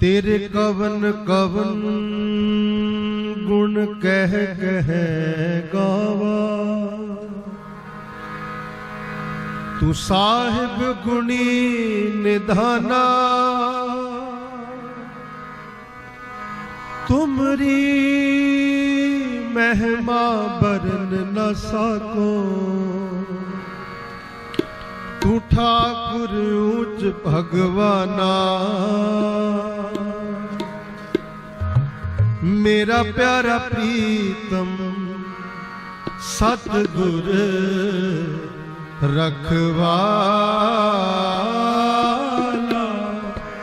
ਤੇਰੇ ਕਵਨ ਕਵਨ ਗੁਣ ਕਹਿ ਕਹਿ ਗਾਵਾ। ਤੂੰ ਸਾਹਿਬ ਗੁਣੀ ਨਿਧਾਨਾ। ਤੁਮਰੀ ਮਹਿਮਾ ਬਰਨ ਨ ਸਕੋ। ਤੂੰ ਠਾਕੁਰ ਉੱਚ ਭਗਵਾਨਾ। ਮੇਰਾ ਪਿਆਰਾ ਪ੍ਰੀਤਮ, ਸਤਿਗੁਰ ਰਖਵਾਲਾ।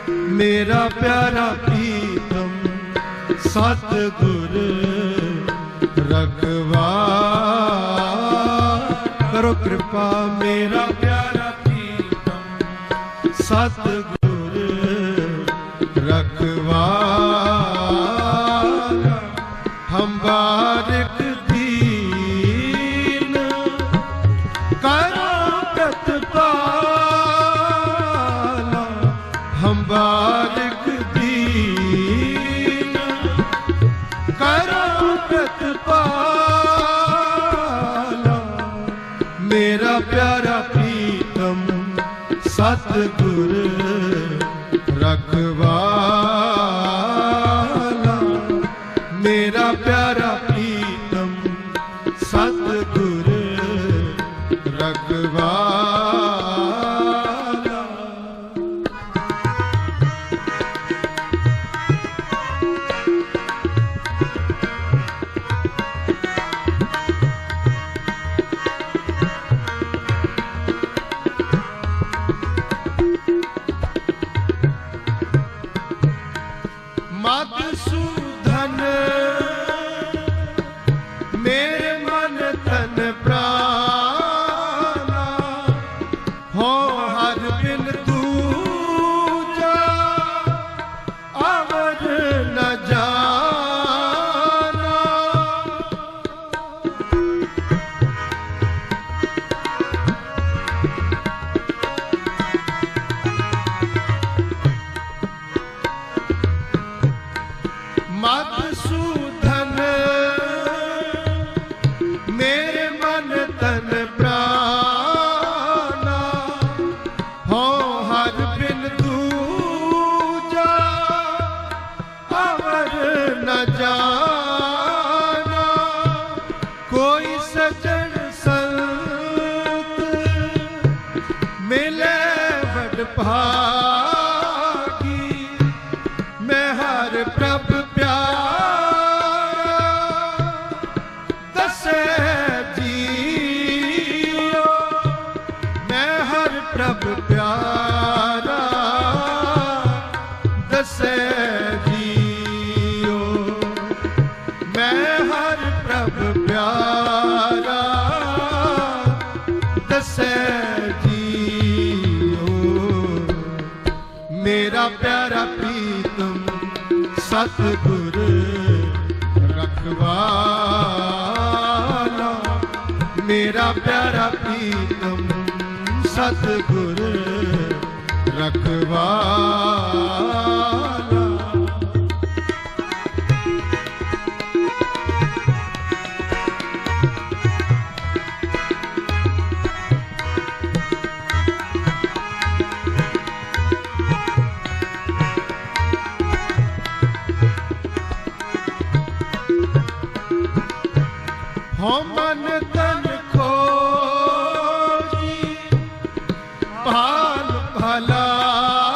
ਮੇਰਾ ਪਿਆਰਾ ਪ੍ਰੀਤਮ, ਸਤਿਗੁਰ ਰਖਵਾ ਕਰੋ ਕਿਰਪਾ, ਮੇਰਾ ਪਿਆਰਾ ਪ੍ਰੀਤਮ, ਸਤਿਗੁਰ ਮੇਰਾ ਪਿਆਰਾ ਪ੍ਰੀਤਮ ਸਤਿਗੁਰ ਰਖਵਾਲਾ ਨ ਪਿਆਰਾ ਦਸੇ ਜੀਓ ਮੇਰਾ ਪਿਆਰਾ ਪ੍ਰੀਤਮ ਸਤਿਗੁਰ ਰਖਵਾਲਾ। ਮੇਰਾ ਪਿਆਰਾ ਪ੍ਰੀਤਮ ਸਤਿਗੁਰ ਰਖਵਾਲਾ। ਭਾਲ ਭਲਾਈ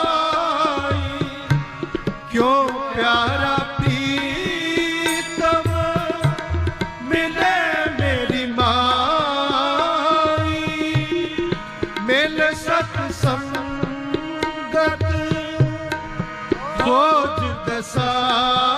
ਕਿਉ ਪਿਆਰਾ ਪ੍ਰੀਤਮ ਮਿਲੇ ਮੇਰੀ ਮਾਈ ਮਿਲ ਸਤ ਸੰਗਤ ਖੋਜ ਦਸਾਈ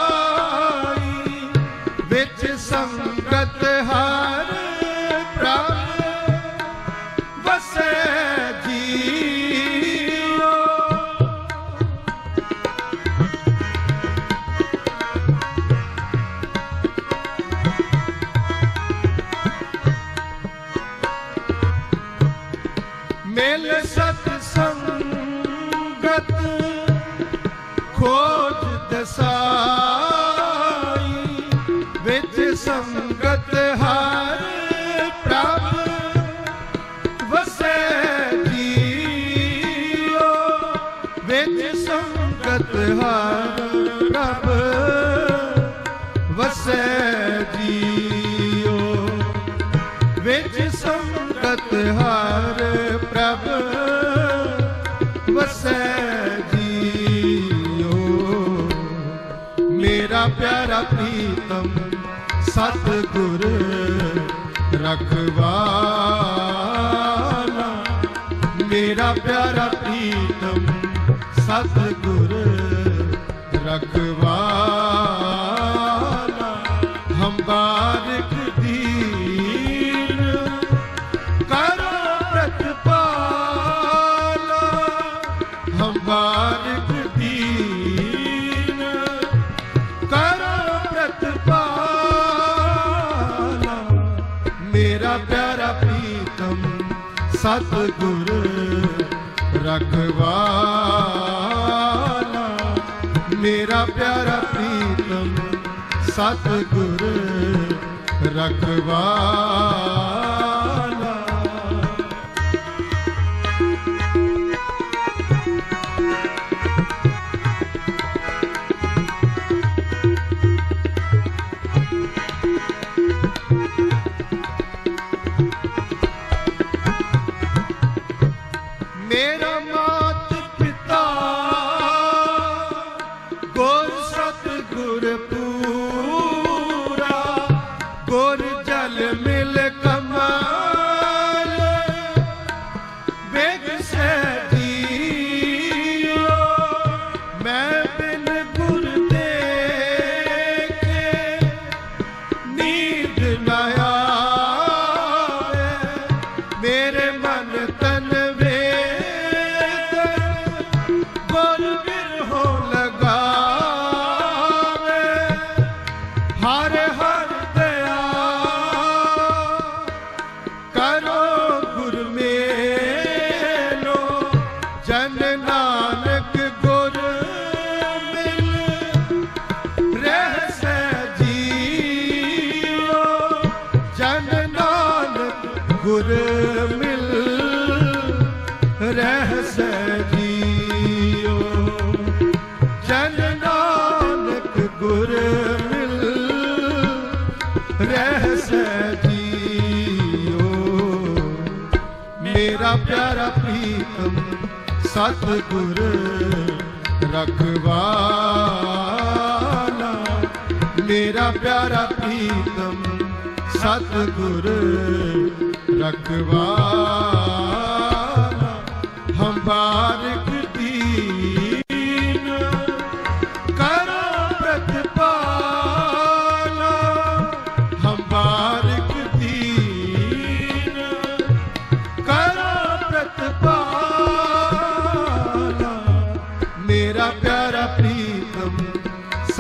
ਸੰਗਤ ਹਾਰ ਪ੍ਰਭ ਵਸੈ ਜੀਓ ਵਿੱਚ ਸੰਗਤ ਹਰ ਪ੍ਰਭ ਵਸੈ ਜੀਓ ਵਿੱਚ ਸੰਗਤ ਹਰ ਸਤਿਗੁਰ ਰਖਵਾਲਾ ਮੇਰਾ ਪਿਆਰਾ ਪ੍ਰੀਤਮ ਸਤਿਗੁਰ ਸਤਿਗੁਰ ਰਖਵਾਲਾ ਮੇਰਾ ਪਿਆਰਾ ਪ੍ਰੀਤਮ ਸਤਿਗੁਰ ਰਖਵਾਲਾ ਰਹਿ ਸੈ ਜੀਓ ਮੇਰਾ ਪਿਆਰਾ ਪ੍ਰੀਤਮ ਸਤਿਗੁਰ ਰਖਵਾਲਾ ਮੇਰਾ ਪਿਆਰਾ ਪ੍ਰੀਤਮ ਸਤਿਗੁਰ ਰਖਵਾਲਾ ਹਮ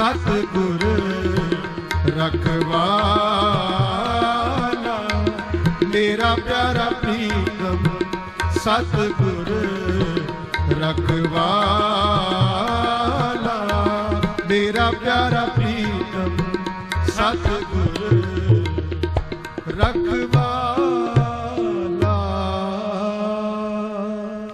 ਸਤਿਗੁਰ ਰਖਵਾਲਾ। ਮੇਰਾ ਪਿਆਰਾ ਪ੍ਰੀਤਮ ਸਤਿਗੁਰ ਰਖਵਾਲਾ। ਮੇਰਾ ਪਿਆਰਾ ਪ੍ਰੀਤਮ ਸਤਿਗੁਰ ਰਖਵਾਲਾ।